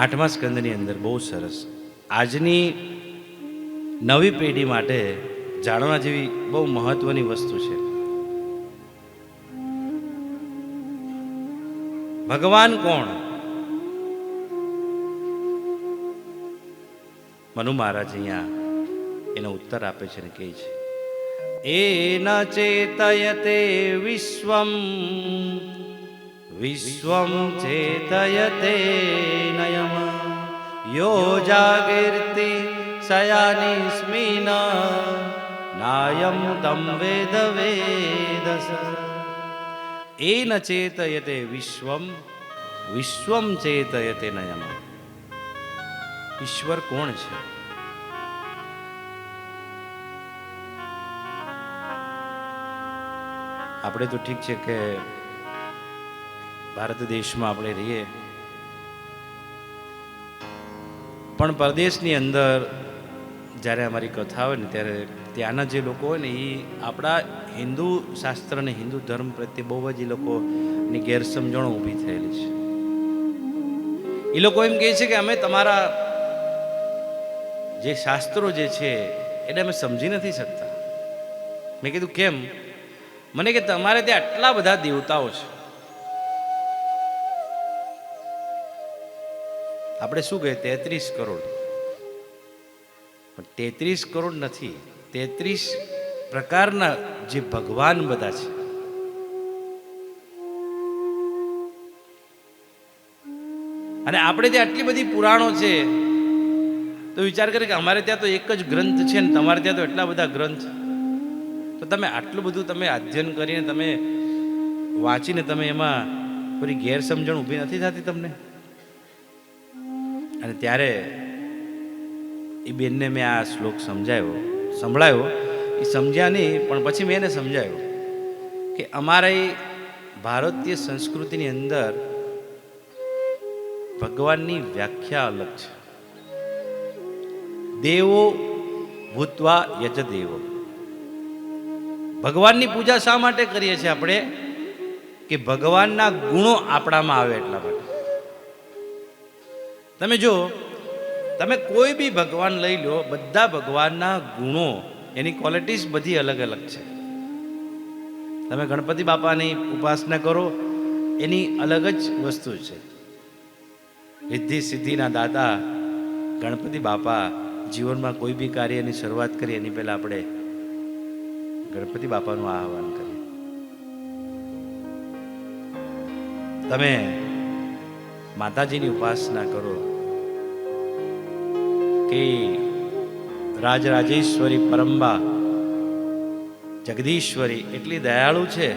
આઠમા સ્કંદની અંદર બહુ સરસ. આજની નવી પેઢી માટે જાણવા જેવી બહુ મહત્વની વસ્તુ છે. ભગવાન કોણ? મનુ મહારાજ અહીંયા એનો ઉત્તર આપે છે ને કહે છે. એ ન ચેતયતે વિશ્વમ વિશ્વમ ચેતયતે નયમ યો જાગીર્તિ સયાનિસ્મિન નાયમ તમ વેદ વેદસ એન ચેતયતે વિશ્વમ વિશ્વમ ચેતયતે નયમ ઈશ્વર કોણ છે? આપણે તો ઠીક છે કે ભારત દેશમાં આપણે રહીએ. પણ પરદેશની અંદર જ્યારે અમારી કથા હોય ને, ત્યારે ત્યાંના જે લોકો હોય ને, એ આપણા હિન્દુ શાસ્ત્ર અને હિન્દુ ધર્મ પ્રત્યે બહુ જ એ લોકોની ગેરસમજણો ઊભી થયેલી છે. એ લોકો એમ કહે છે કે અમે તમારા જે શાસ્ત્રો જે છે, એને અમે સમજી નથી શકતા. મેં કીધું, કેમ? મને કે, તમારે ત્યાં આટલા બધા દેવતાઓ છે. આપણે શું કહીએ? તેત્રીસ કરોડ. પણ તેત્રીસ કરોડ નથી. તેત્રીસ પ્રકારના જે ભગવાન બધા છે. અને આપણે ત્યાં આટલી બધી પુરાણો છે. તો વિચાર કરે કે અમારે ત્યાં તો એક જ ગ્રંથ છે ને તમારે ત્યાં તો એટલા બધા ગ્રંથ. તો તમે આટલું બધું તમે અધ્યયન કરીને તમે વાંચીને તમે એમાં કોઈ ગેરસમજણ ઊભી નથી થતી તમને? અને ત્યારે એ બેનને મેં આ શ્લોક સમજાયો, સંભળાયો. એ સમજ્યા નહીં, પણ પછી મેં એને સમજાયો કે અમારી ભારતીય સંસ્કૃતિની અંદર ભગવાનની વ્યાખ્યા અલગ છે. દેવો ભૂતવા યજ દેવો. ભગવાનની પૂજા શા માટે કરીએ છીએ આપણે? કે ભગવાનના ગુણો આપણામાં આવે એટલા માટે. તમે જો, તમે કોઈ બી ભગવાન લઈ લો, બધા ભગવાનના ગુણો, એની ક્વોલિટીઝ બધી અલગ અલગ છે. તમે ગણપતિ બાપાની ઉપાસના કરો, એની અલગ જ વસ્તુ છે. રિદ્ધિ સિદ્ધિના દાતા, ગણપતિ બાપા જીવનમાં કોઈ બી કાર્યની શરૂઆત કરીએ એની પહેલાં આપણે ગણપતિ બાપાનું આહવાન કરીએ. તમે માતાજીની ઉપાસના કરો કે રાજરાજેશ્વરી પરંબા. જગદીશ્વરી એટલી દયાળુ છે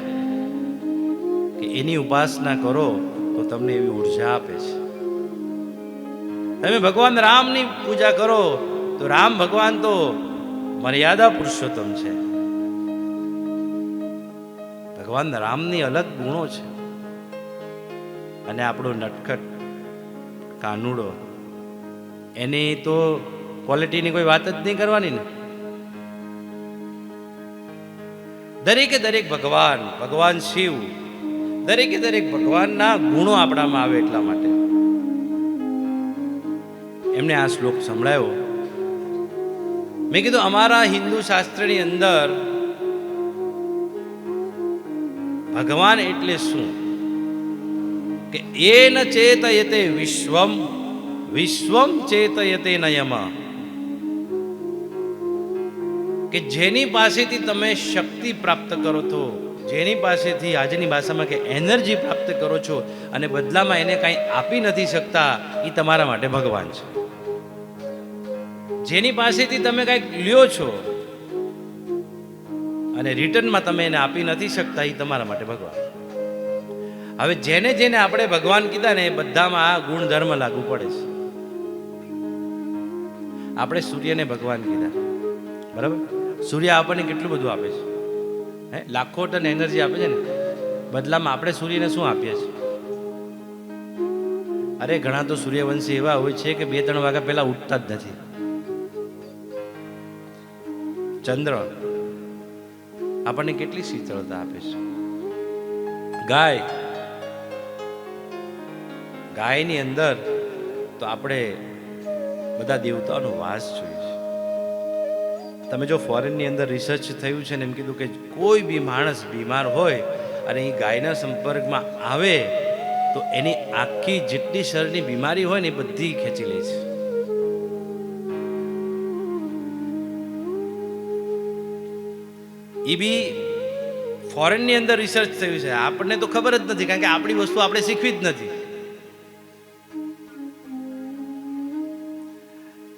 કે એની ઉપાસના કરો તો તમને એવી ઊર્જા આપે છે. તમે ભગવાન રામની પૂજા કરો તો રામ ભગવાન તો મર્યાદા પુરુષોત્તમ છે. ભગવાન રામની અલગ ગુણો છે. અને આપણો નટખટ કાનુડો એની તો ક્વોલિટીની કોઈ વાત જ નહીં કરવાની ને. દરેકે દરેક ભગવાન ભગવાન શિવ, દરેકે દરેક ભગવાનના ગુણો આપણામાં આવે એટલા માટે. એમને આ શ્લોક સંભળાયો. મેં કીધું, અમારા હિન્દુ શાસ્ત્રની અંદર ભગવાન એટલે શું? કે એ ન ચેત એ તે વિશ્વમ વિશ્વમ ચેતયતે નયમ. કે જેની પાસેથી તમે શક્તિ પ્રાપ્ત કરો છો, જેની પાસેથી આજની ભાષામાં કે એનર્જી પ્રાપ્ત કરો છો અને બદલામાં એને કાંઈ આપી નથી શકતા એ તમારા માટે ભગવાન છે. જેની પાસેથી તમે કાંઈક લ્યો છો અને રિટર્નમાં તમે એને આપી નથી શકતા એ તમારા માટે ભગવાન હવે જેને જેને આપણે ભગવાન કીધા ને એ બધામાં આ ગુણધર્મ લાગુ પડે છે. આપણે સૂર્યને ભગવાન કીધા. બરાબર? સૂર્ય આપણને કેટલું બધું આપે છે? હે? લાખો ટન એનર્જી આપે છે ને? બદલામાં આપણે સૂર્યને શું આપીએ છીએ? અરે, ઘણા તો સૂર્યવંશી એવા હોય છે કે બે ત્રણ વાગ્યા પહેલા ઉઠતા જ નથી. ચંદ્ર આપણને કેટલી શીતળતા આપે છે? ગાય. ગાયની અંદર તો આપણે બધા દેવતાઓનો વાસ જોઈએ છે. તમે જો ફોરેનની અંદર રિસર્ચ થયું છે ને એમ કીધું કે કોઈ બી માણસ બીમાર હોય અને એ ગાયના સંપર્કમાં આવે, તો એની આખી જેટલી શરીરની બીમારી હોય ને એ બધી ખેંચી લે છે. એ બી ફોરેનની અંદર રિસર્ચ થયું છે. આપણને તો ખબર જ નથી, કારણ કે આપણી વસ્તુ આપણે શીખવી જ નથી.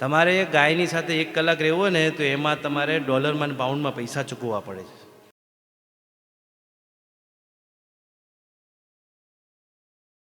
તમારે ગાયની સાથે એક કલાક રહેવો ને, તો એમાં તમારે ડોલરમાં પાઉન્ડમાં પૈસા ચૂકવવા પડે છે.